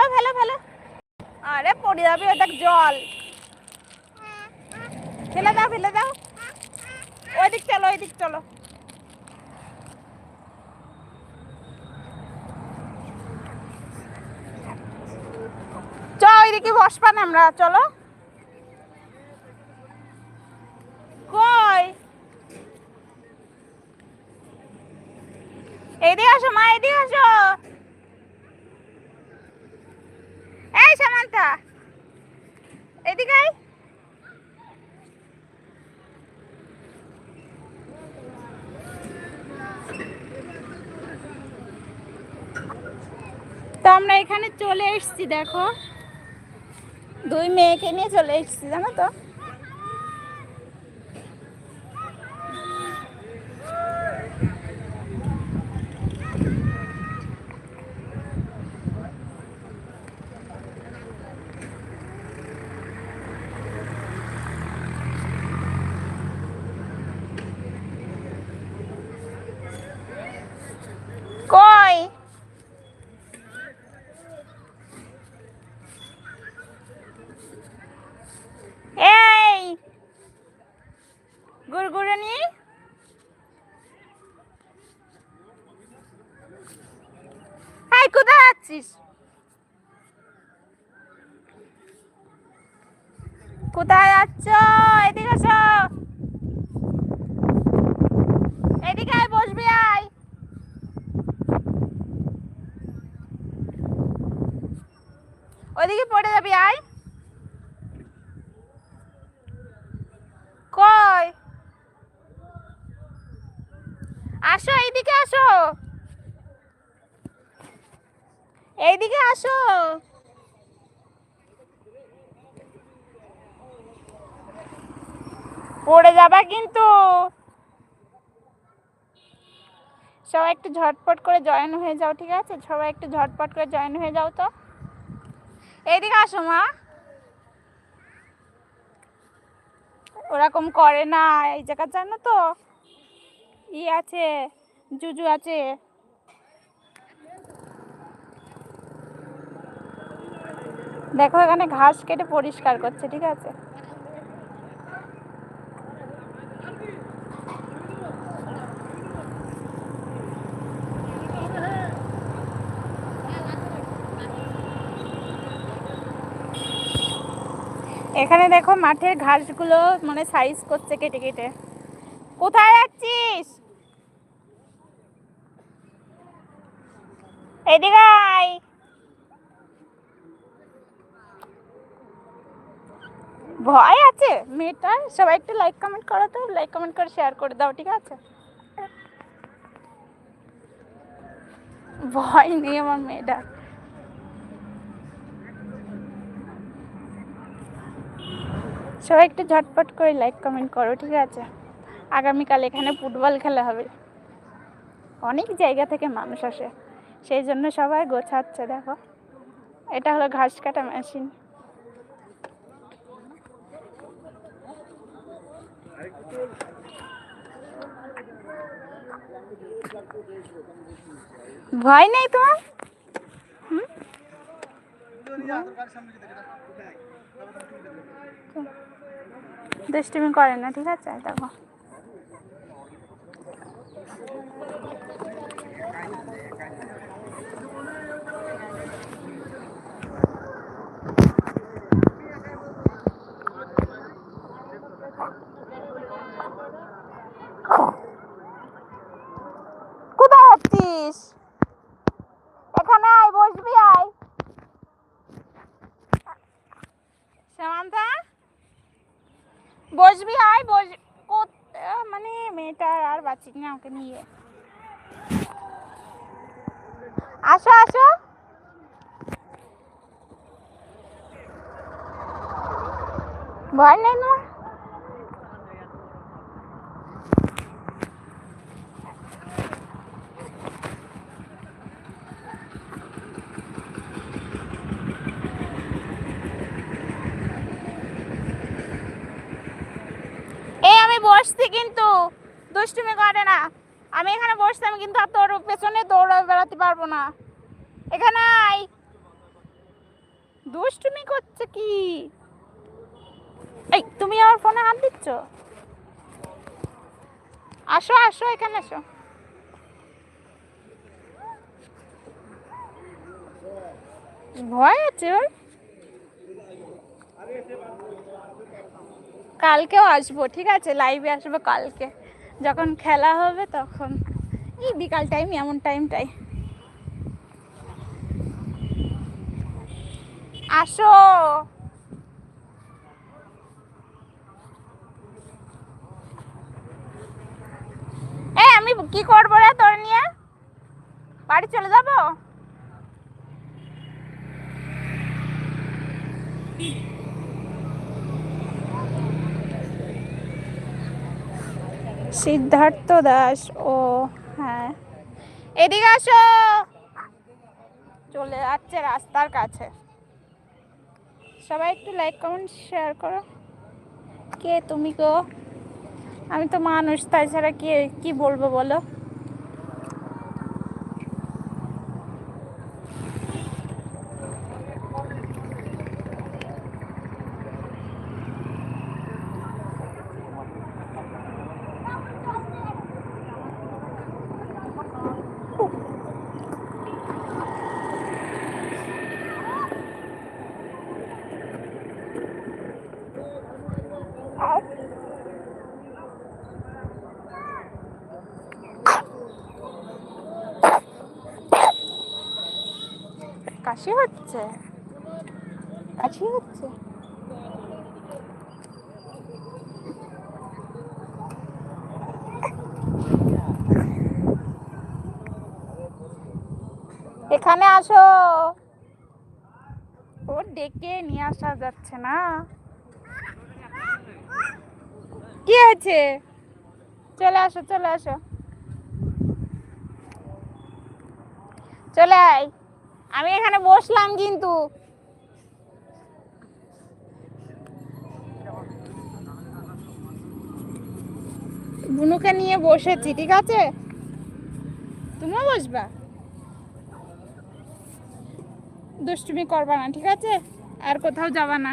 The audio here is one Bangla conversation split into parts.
ফেলো ফেলো ফেলো আরে পড়ে যাবে ওটা জল। ফেলে দাও ফেলে দাও। ওই দিক চলো, ওইদিক চলো। চ, ওইদিকে না আমরা, চলো কই এদিকে আসো মা এদিকে আসো এই সামান্তা এদিকে আয়। তো আমরা এখানে চলে এসছি দেখো। দুই মেয়েকে নিয়ে চলে এসছি জানো তো কই এই গুড়গুড়নি এই যাচ্ছিস কোথায় যাচ্ছ এদিকে আসো এদিকে আয় বসবি আয় ওদিকে পড়ে যাবি আয় কই আসো এইদিকে আসো এইদিকে আসো পড়ে যাবা কিন্তু সবাই একটু ঝটপট করে জয়েন হয়ে যাও, ঠিক আছে? সবাই একটু ঝটপট করে জয়েন হয়ে যাও তো। এইদিকে আসো, মা। ওরকম করে না, এই জায়গা জানো তো? ই আছে, জুজু আছে। দেখো এখানে ঘাস কেটে পরিষ্কার করছে, ঠিক আছে? এখানে দেখো মাঠের ঘাসগুলো মানে সাইজ করছে কেটে কেটে। কোথায় যাচ্ছিস? এদিকে আয়। ভয় আছে? মেয়েটার সবাই একটু লাইক কমেন্ট করো তো। লাইক কমেন্ট করে শেয়ার করে দাও, ঠিক আছে? ভয় নেই আমার মেয়েটার। সবাই একটু ঝটপট করে লাইক কমেন্ট করো, ঠিক আছে? আগামীকাল এখানে ফুটবল খেলা হবে। অনেক জায়গা থেকে মানুষ আসে। সেই জন্য সবাই গোছাচ্ছে, দেখো। এটা হলো ঘাস কাটা মেশিন ভয় নেই তোমার? হুম? দুষ্টুমি করে না ঠিক আছে? দেখো কোথায় যাচ্ছিস এখানে আয় বসবি আয় সামান্তা বসবি আয় বস কোত- আহ, মানে মেয়েটা আর না ওকে নিয়ে আসো আসো। ভয় নেই আমি বসছি কিন্তু। দুষ্টুমি করে না। আমি এখানে বসতাম কিন্তু আর তোর পেছনে দৌড়ে বেড়াতে পারব না। এখানে আই দুষ্টুমি করছে কি? এই, তুমি আমার ফোনে হাত দিচ্ছ? আসো আসো, এখানে আসো। ভয় আছে কালকেও আসব, ঠিক আছে? লাইভে আসব কালকে। যখন খেলা হবে তখন। এই বিকাল টাইম এমন টাইমটাই আসো। আমি কি করব রে তোর নিয়ে? বাড়ি চলে যাব? সিদ্ধার্থ দাস, ও হ্যাঁ। এদিকে আসো। চলে যাচ্ছে রাস্তার কাছে। সবাই একটু লাইক কমেন্ট শেয়ার করো। কে তুমি গো? আমি তো মানুষ, তাছাড়া কি কি বলব বলো? কাশি হচ্ছে? কাশি হচ্ছে? এখানে আসো। ও ডেকে নিয়ে আসা যাচ্ছে না। কি আছে চলে আসো চলে আসো। চলে আয়। আমি এখানে বসলাম কিন্তু। বুনুকে নিয়ে বসেছি, ঠিক আছে? তুমিও বসবা। দুষ্টুমি করবা না, ঠিক আছে? আর কোথাও যাবা না।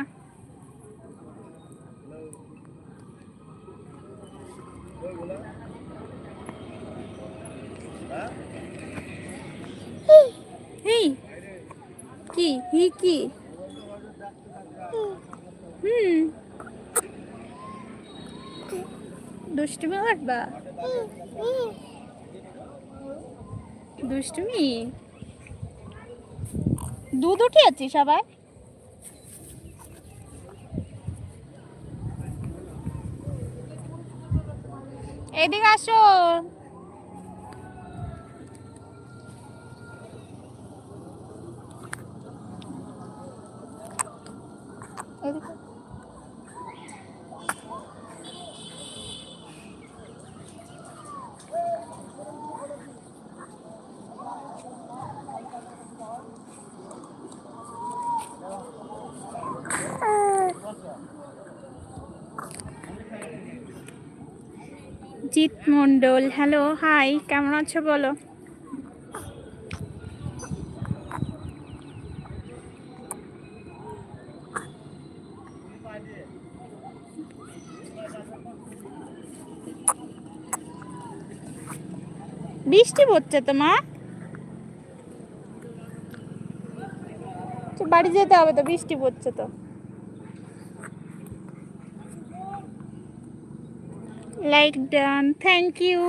এই কি? হি কি? হুম। দুষ্টুমি করবা? দুষ্টুমি? দুধ উঠিয়েছি সবাই এদিকে আসো এদিকে জিৎ মণ্ডল। হ্যালো হাই কেমন আছো বলো? বৃষ্টি পড়ছে তো, মা? বাড়ি যেতে হবে তো, বৃষ্টি পড়ছে তো। লাইক ডান থ্যাংক ইউ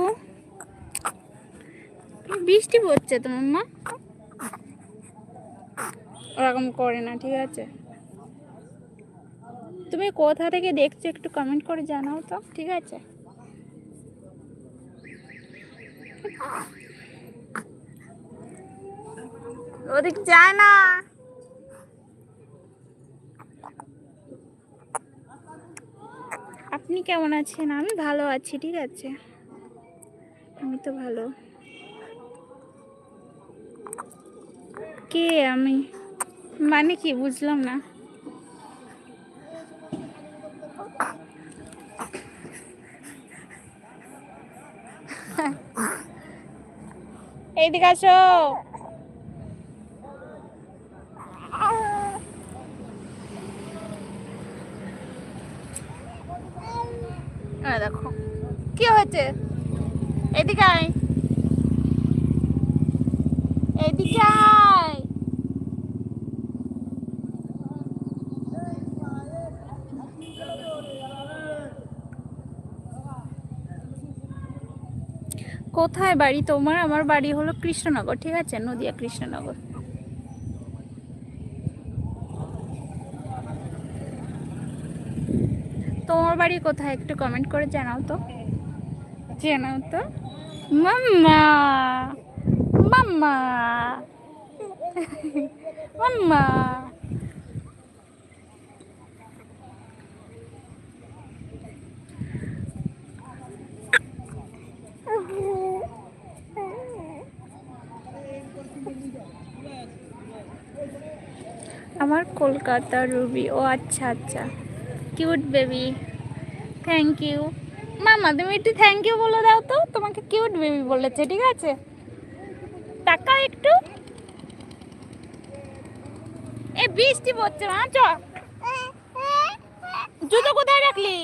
বৃষ্টি পড়ছে তো, মাম্মা? ওরকম করে না, ঠিক আছে? তুমি কোথা থেকে দেখছ একটু কমেন্ট করে জানাও তো, ঠিক আছে? ওদিক যায় না। আপনি কেমন আছেন? আমি ভালো আছি, ঠিক আছে। আমি তো ভালো। কে আমি? মানে কি, বুঝলাম না। এইদিকে আসো হ্যাঁ দেখো কি হয়েছে? এদিকে আয়। এদিকে কোথায় বাড়ি তোমার? আমার বাড়ি হলো কৃষ্ণনগর, ঠিক আছে? নদিয়া কৃষ্ণনগর। তোমার বাড়ি কোথায়? একটু কমেন্ট করে জানাও তো। জানাও তো মাম্মা মাম্মা মাম্মা। আমার কলকাতা রুবি। ও আচ্ছা আচ্ছা। কিউট বেবি থ্যাংক ইউ মামা, তুমি একটু থ্যাংক ইউ বলে দাও তো। তোমাকে কিউট বেবি বলেছে, ঠিক আছে? টাকা একটু। এ, বৃষ্টি পড়ছে, মা, চ। জুতো কোথায় রাখলি?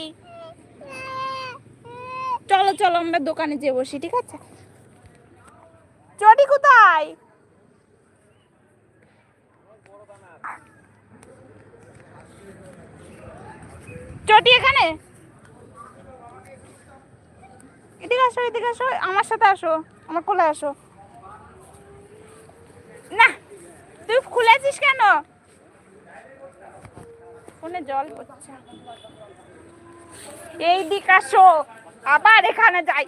চলো চলো, আমরা দোকানে যেয়ে বসি, ঠিক আছে? চটি কোথায়? চটি এখানে? এদিকে আসো এদিকে আসো, আমার সাথে আসো, আমার কোলে আসো। না, তুই খুলেছিস কেন? ফোনে জল পড়ছে। এই দিক আসো, আবার এখানে যাই।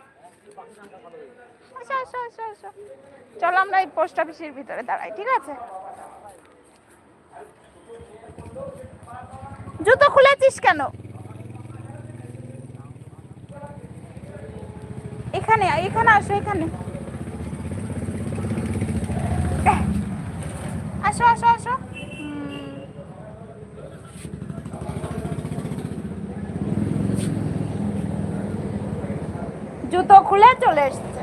আসো আসো আসো চলো আমরা এই পোস্ট অফিসের ভিতরে দাঁড়াই, ঠিক আছে? জুতো খুলেছিস কেন? এখানে এখানে আসো এখানে। আসো আসো আসো। জুতো খুলে চলে এসছে।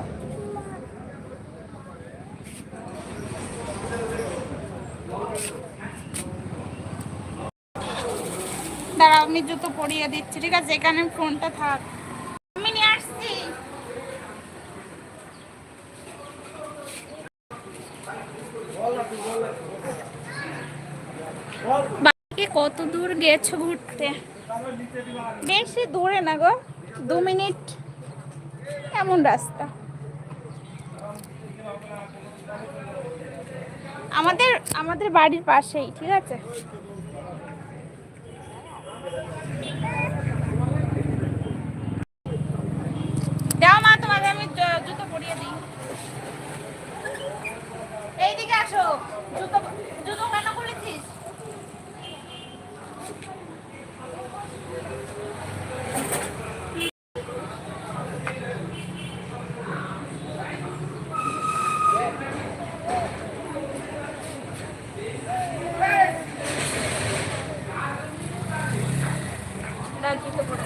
দাঁড়াও, আমি জুতো পরিয়ে দিচ্ছি, ঠিক আছে? এখানে ফোনটা থাক আমি নিয়ে আসছি বাড়িকে কত দূর গেছো ঘুরতে? বেশি দূরে না গো, দু মিনিট। এমন রাস্তা। আমাদের আমাদের বাড়ির পাশেই, ঠিক আছে? দাও মা, তোমাকে আমি জুতো পরিয়ে দিই। এইদিকে আসো জুতো জুতো কেন খুলেছিস দাও জুতো পরে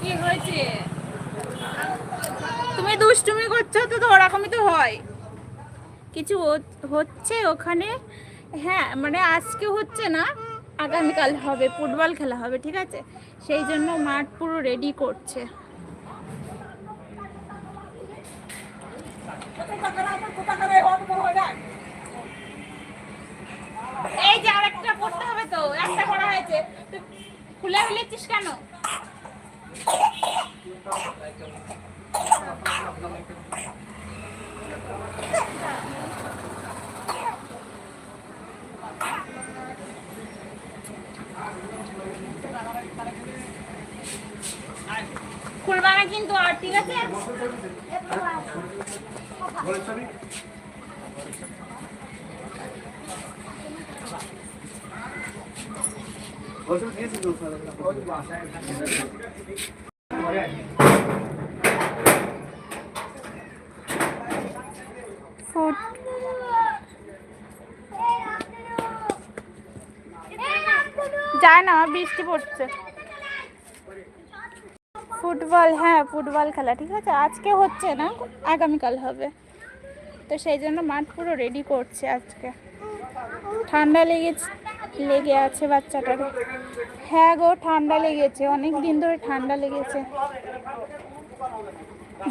কি হয়েছে তুমি দুষ্টুমি করছ তো তো ওরকমই তো হয় কিছু হচ- হচ্ছে ওখানে? হ্যাঁ মানে আজকে হচ্ছে না, আগামীকাল হবে, ফুটবল খেলা হবে, ঠিক আছে? সেই জন্য মাঠ পুরো রেডি করছে। এই যে আরেকটা করতে হবে তো, একটা খুলে কেন? কিন্তু আর ঠিক আছে? যায় না বৃষ্টি পড়ছে ফুটবল হ্যাঁ ফুটবল খেলা, ঠিক আছে? আজকে হচ্ছে না, আগামীকাল হবে। তো সেই জন্য মাঠ পুরো রেডি করছে আজকে। ঠান্ডা লেগেছে, লেগে আছে বাচ্চাটার হ্যাঁ গো, ঠান্ডা লেগেছে অনেক দিন ধরে ঠান্ডা লেগেছে।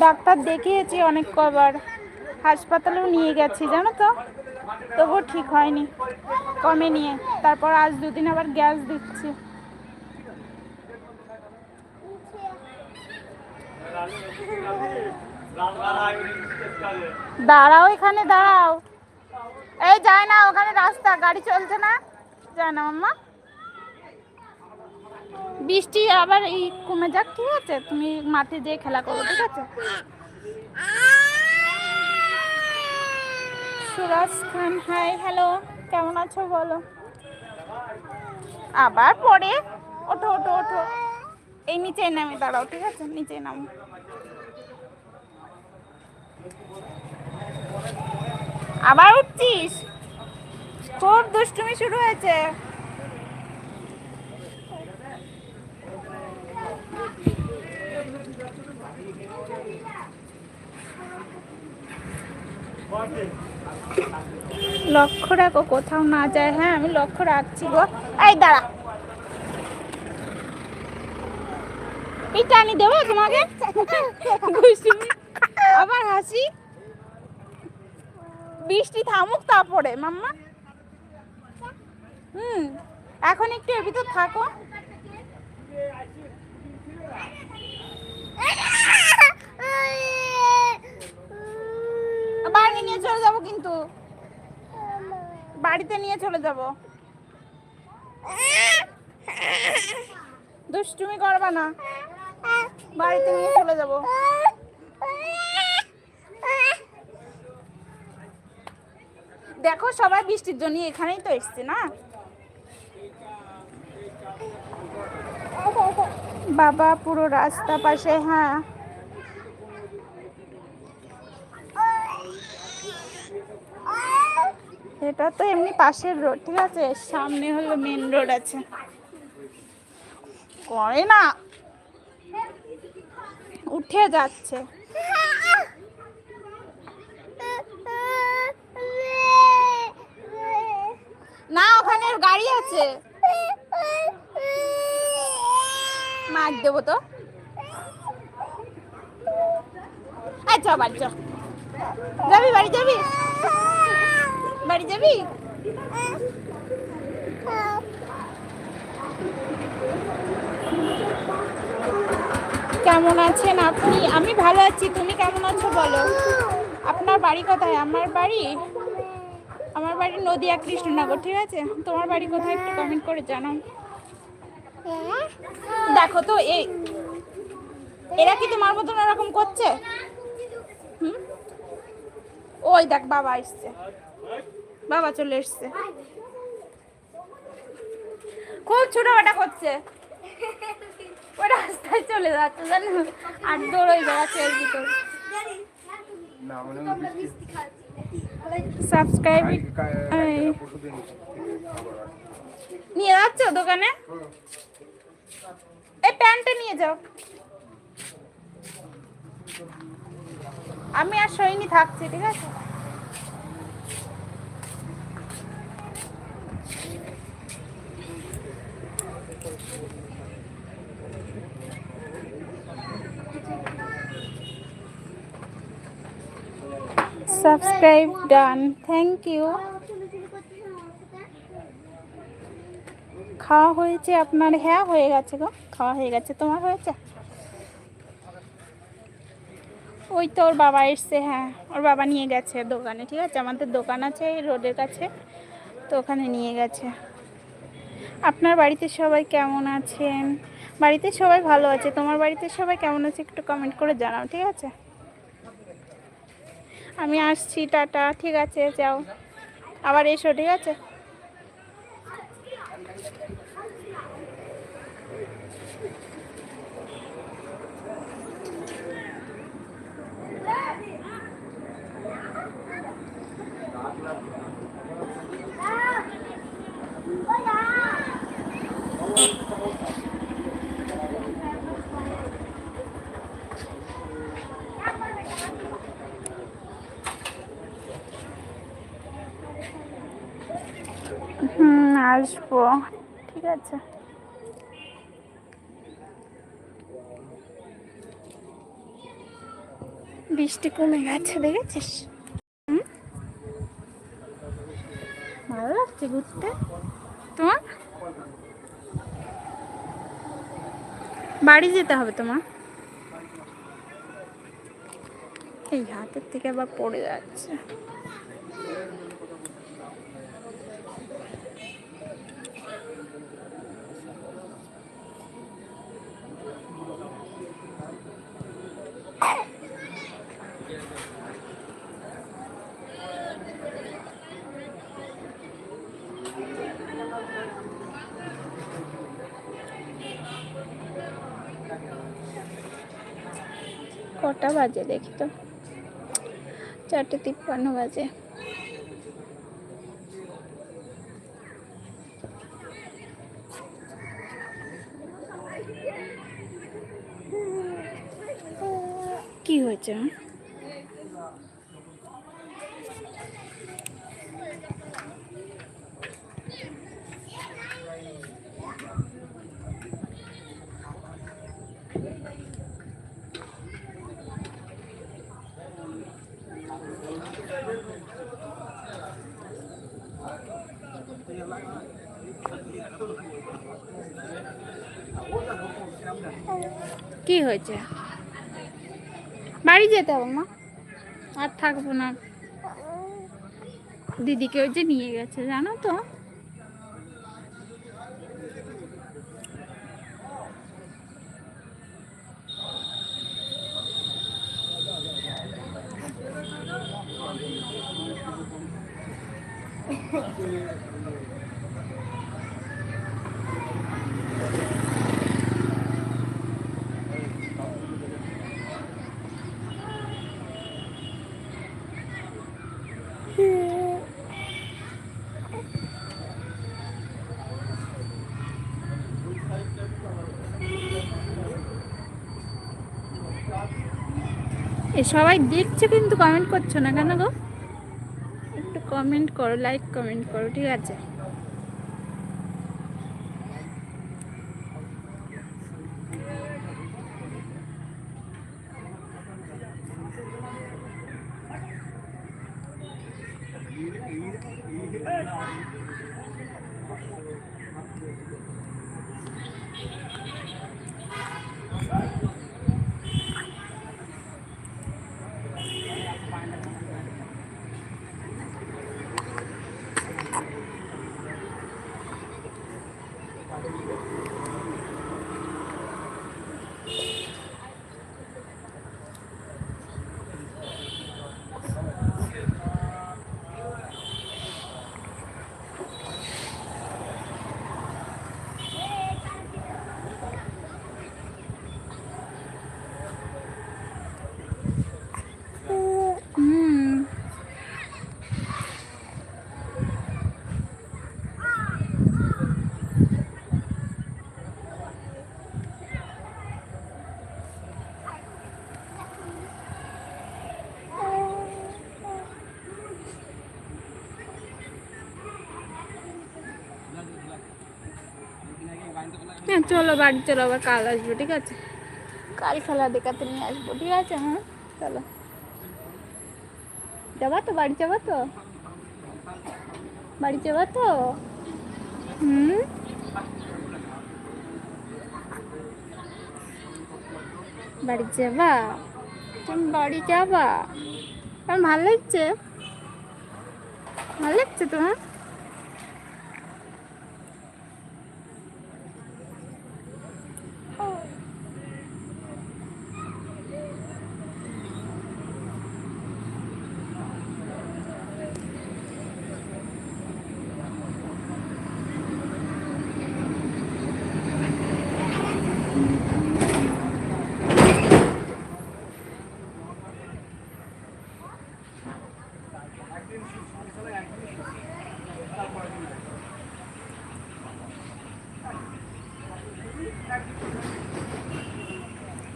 ডাক্তার দেখিয়েছি অনেক কবার। হাসপাতালেও নিয়ে গেছি, জানো তো? তবুও ঠিক হয়নি। কমে নিয়ে, তারপর আজ দুদিন আবার গ্যাস দিচ্ছি। দাঁড়াও এখানে, দাঁড়াও। এই যায় না, ওখানে রাস্তা, গাড়ি চলছে না। যায় না, মাম্মা। বৃষ্টি আবার এই কমে যাক, ঠিক আছে? তুমি মাঠে যেয়ে খেলা করো, ঠিক আছে? সুরাজ খান হাই হ্যালো কেমন আছো, বলো? আবার পরে ওঠো ওঠো ওঠো। এই নিচে নামে, দাঁড়াও, ঠিক আছে? নিচে নামো। আবার উঠছিস? খুব দুষ্টুমি শুরু হয়েছে। লক্ষ্য রাখো, কোথাও না যায়। হ্যাঁ আমি লক্ষ্য রাখছি গো। এই দাঁড়া। এই টানি দেবো তোমাকে? আবার হাসি? বৃষ্টি থামুক তারপরে, মাম্মা। হুম, এখন একটু এর ভিতর থাকো। বাড়ি নিয়ে চলে যাব কিন্তু। বাড়িতে নিয়ে চলে যাব। দুষ্টুমি করবা না। বাড়িতে নিয়ে চলে যাব। দেখো সবাই বৃষ্টির জন্য এখানেই তো এসছে, না? বাবা, পুরো রাস্তা পাশে হ্যাঁ। এটা তো এমনি পাশের রোড, ঠিক আছে? সামনে হলো মেন রোড আছে। করে না। উঠে যাচ্ছে। না, ওখানে গাড়ি আছে। মার দেবো তো। আচ্ছা বাড়ি চ। যাবি, বাড়ি যাবি? বাড়ি যাবি? কেমন আছেন আপনি? আমি ভালো আছি, তুমি কেমন আছো বলো? আপনার বাড়ি কোথায়? আমার বাড়ি? আমার বাড়ি নদিয়া কৃষ্ণনগর, ঠিক আছে? তোমার বাড়ি কোথায় একটু কমেন্ট করে জানাও। দেখো তো এই এরা কি তোমার মতন এরকম করছে? ওই দেখ, বাবা এসছে। বাবা চলে এসছে। খুব ছোটখাটা করছে। ওই রাস্তায় চলে যাচ্ছে, জানো? আর দৌড়ই বেড়াচ্ছে এর ভিতর। সাবস্ক্রাইব। নিয়ে যাচ্ছ দোকানে? এই প্যান্টটা নিয়ে যাও। আমি আর সৈনি থাকছি ঠিক আছে? সাবস্ক্রাইব ডান থ্যাংক ইউ খাওয়া হয়েছে আপনার হ্যাঁ হয়ে গেছে গো। খাওয়া হয়ে গেছে। তোমার হয়েছে? ওই তো ওর বাবা এসছে হ্যাঁ। ওর বাবা নিয়ে গেছে দোকানে, ঠিক আছে? আমাদের দোকান আছে এই রোডের কাছে, তো ওখানে নিয়ে গেছে। আপনার বাড়িতে সবাই কেমন আছেন? বাড়িতে সবাই ভালো আছে। তোমার বাড়িতে সবাই কেমন আছে একটু কমেন্ট করে জানাও, ঠিক আছে? আমি আসছি টাটা ঠিক আছে যাও। আবার এসো ঠিক আছে? আসব। ঠিক আছে। বৃষ্টি কমে গেছে, দেখেছিস? ভালো লাগছে ঘুরতে? তোমার? বাড়ি যেতে হবে তোমার? এই হাতের থেকে আবার পড়ে যাচ্ছে। কটা বাজে দেখি তো। চারটে তিপ্পান্ন বাজে কি হয়েছে হ্যাঁ? কি হয়েছে? বাড়ি যেতে হবে, মা। আর থাকব না। দিদিকে ওই যে নিয়ে গেছে, জানো তো? এ, সবাই দেখছে কিন্তু কমেন্ট করছ না কেন গো? একটু কমেন্ট করো লাইক কমেন্ট করো, ঠিক আছে হুম হ্যাঁ চলো বাড়ি, চলো আবার কাল আসব, ঠিক আছে? কাল খেলা দেখাতে নিয়ে আসব, ঠিক আছে? হ্যাঁ চলো। যাবা তো, বাড়ি যাবা তো? বাড়ি যাবা তো? হুম? বাড়ি যাবা? তুমি বাড়ি যাবা? আমার ভালো লাগছে? ভালো লাগছে তোমার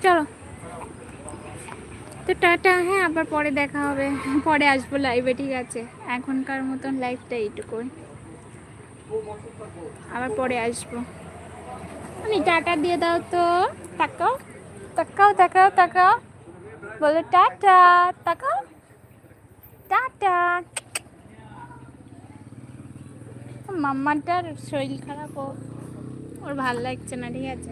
চলো। তো টাটা হ্যাঁ আবার পরে দেখা হবে। পরে আসব লাইভে ঠিক আছে? এখনকার মতন লাইভটা এইটুকুই। আবার পরে আসব। আমি টাটা দিয়ে দাও তো। তাকাও। তাকাও তাকাও তাকাও। বলো টাটা, তাকাও। টাটা। মাম্মাটার শরীর খারাপ ওর ভালো লাগছে না ঠিক আছে।